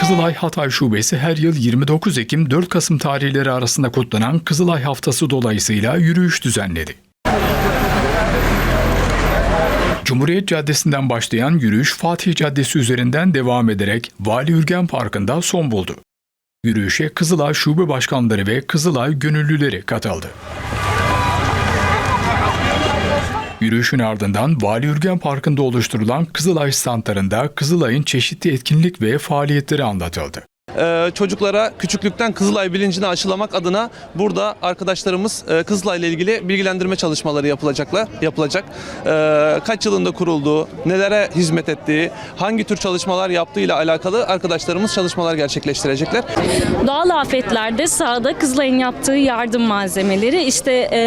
Kızılay Hatay Şubesi her yıl 29 Ekim 4 Kasım tarihleri arasında kutlanan Kızılay Haftası dolayısıyla yürüyüş düzenledi. Cumhuriyet Caddesi'nden başlayan yürüyüş Fatih Caddesi üzerinden devam ederek Vali Ürgen Parkı'nda son buldu. Yürüyüşe Kızılay Şube Başkanları ve Kızılay Gönüllüleri katıldı. Yürüyüşün ardından Vali Ürgen Parkı'nda oluşturulan Kızılay standlarında Kızılay'ın çeşitli etkinlik ve faaliyetleri anlatıldı. Ee, çocuklara küçüklükten Kızılay bilincini aşılamak adına burada arkadaşlarımız e, Kızılay ile ilgili bilgilendirme çalışmaları yapılacaklar yapılacak. Ee, kaç yılında kurulduğu, nelere hizmet ettiği, hangi tür çalışmalar yaptığı ile alakalı arkadaşlarımız çalışmalar gerçekleştirecekler. Doğal afetlerde sahada Kızılay'ın yaptığı yardım malzemeleri işte e,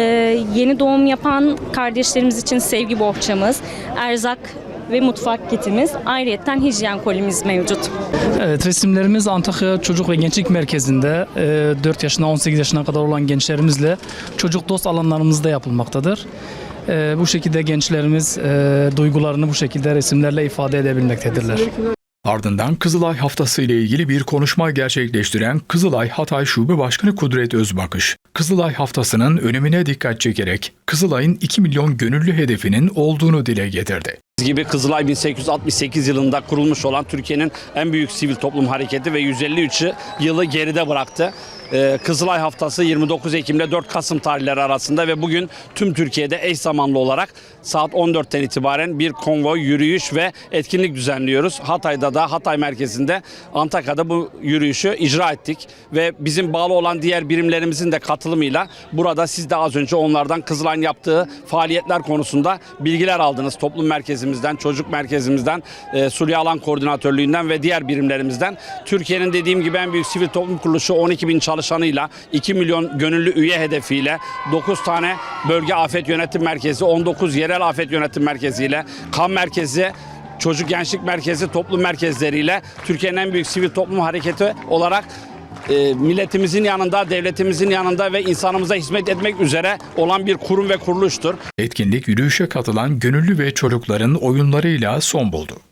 yeni doğum yapan kardeşlerimiz için sevgi bohçamız, erzak ve mutfak kitimiz, ayrıyeten hijyen kolimiz mevcut. Evet resimlerimiz Antakya Çocuk ve Gençlik Merkezi'nde e, 4 yaşından 18 yaşına kadar olan gençlerimizle çocuk dost alanlarımızda yapılmaktadır. E, Bu şekilde gençlerimiz e, duygularını bu şekilde resimlerle ifade edebilmektedirler. Ardından Kızılay Haftası ile ilgili bir konuşma gerçekleştiren Kızılay Hatay Şube Başkanı Kudret Özbakış, Kızılay Haftası'nın önemine dikkat çekerek Kızılay'ın 2 milyon gönüllü hedefinin olduğunu dile getirdi. Gibi Kızılay 1868 yılında kurulmuş olan Türkiye'nin en büyük sivil toplum hareketi ve 153 yılı geride bıraktı. Ee, Kızılay Haftası 29 Ekim ile 4 Kasım tarihleri arasında ve bugün tüm Türkiye'de eş zamanlı olarak saat 14'ten itibaren bir konvoy, yürüyüş ve etkinlik düzenliyoruz. Hatay'da da Hatay merkezinde Antakya'da bu yürüyüşü icra ettik ve bizim bağlı olan diğer birimlerimizin de katılımıyla burada siz de az önce onlardan Kızılay'ın yaptığı faaliyetler konusunda bilgiler aldınız. Toplum merkezimizden, çocuk merkezimizden, e, Suriye Alan Koordinatörlüğü'nden ve diğer birimlerimizden. Türkiye'nin dediğim gibi en büyük sivil toplum kuruluşu 12 bin çalışanıyla 2 milyon gönüllü üye hedefiyle 9 tane bölge afet yönetim merkezi, 19 yerel afet yönetim merkeziyle, kan merkezi, çocuk gençlik merkezi, toplum merkezleriyle Türkiye'nin en büyük sivil toplum hareketi olarak e, milletimizin yanında, devletimizin yanında ve insanımıza hizmet etmek üzere olan bir kurum ve kuruluştur. Etkinlik yürüyüşe katılan gönüllü ve çocukların oyunlarıyla son buldu.